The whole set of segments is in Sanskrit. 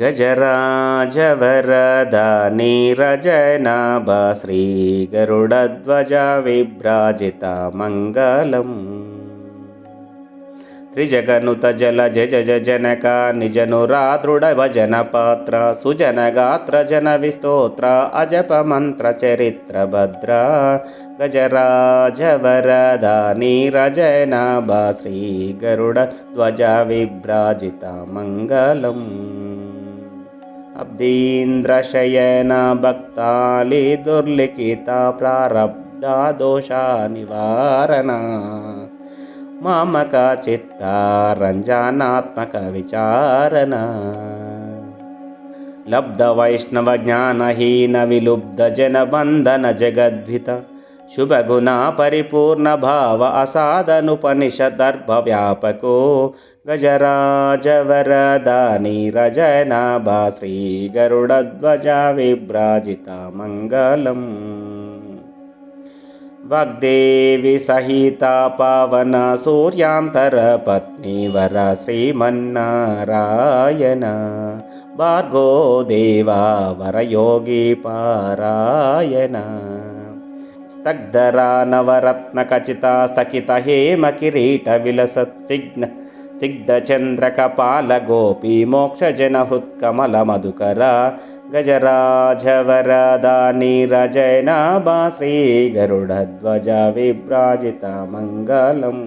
गजराजवरदा नीरजनाभ श्रीगरुडध्वज विभ्राजिता मङ्गलम् त्रिजगनुत जल जज जनक निजनुरादृढभजनपात्र सुजनगात्र जनविस्तोत्र अजपमन्त्रचरित्रभद्रा गजराजवरदा नीरजनाभ श्रीगरुडध्वज विभ्राजिता मङ्गलम् अब्दीन्द्रशयन भक्ताली दुर्लिखिता प्रारब्धा दोषा निवारणा मामका रञ्जनात्मकविचारण लब्धवैष्णवज्ञानहीनविलुब्धजनबन्धनजगद्भित शुभगुणा परिपूर्णभाव असाधनुपनिषदर्भव्यापको गजराजवरदा नीरजनाभा श्रीगरुडध्वजा विभ्राजिता मङ्गलम् वाग्देवी सहिता पावन सूर्यान्तरपत्नीवर श्रीमन्नारायण। भार्गो देवा वरयोगी पारायण स्तग्धरा नवरत्नखचिता स्थगित हेमकिरीटविलसत्सिग्न स्निग्धचन्द्रकपालगोपी मोक्षजनहृत्कमलमधुकर गजराजवरदा नीरजनाभा श्रीगरुडध्वज विभ्राजिता मङ्गलम्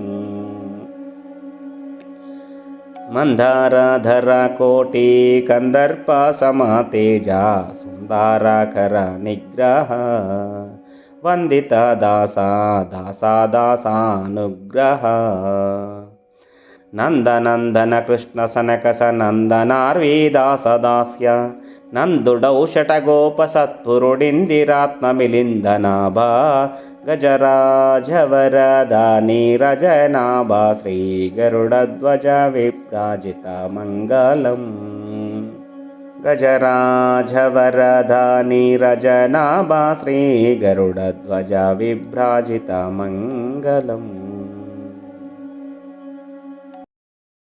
मन्दारधरा कोटि कन्दर्पसमतेजा सुन्दाराकर निग्रह वन्दिता दासा दासा दासानुग्रह नन्दनन्दन कृष्णसनकस नन्दनार्वीदासदास्य नन्दुडौ षटगोपसत्पुरुडिन्दिरात्ममिलिन्दनाभा गजराजवरदा नीरजनाभा श्रीगरुडध्वज विभ्राजिता मङ्गलम् गजराजवरदा नीरजनाभा श्रीगरुडध्वज विभ्राजिता मङ्गलम्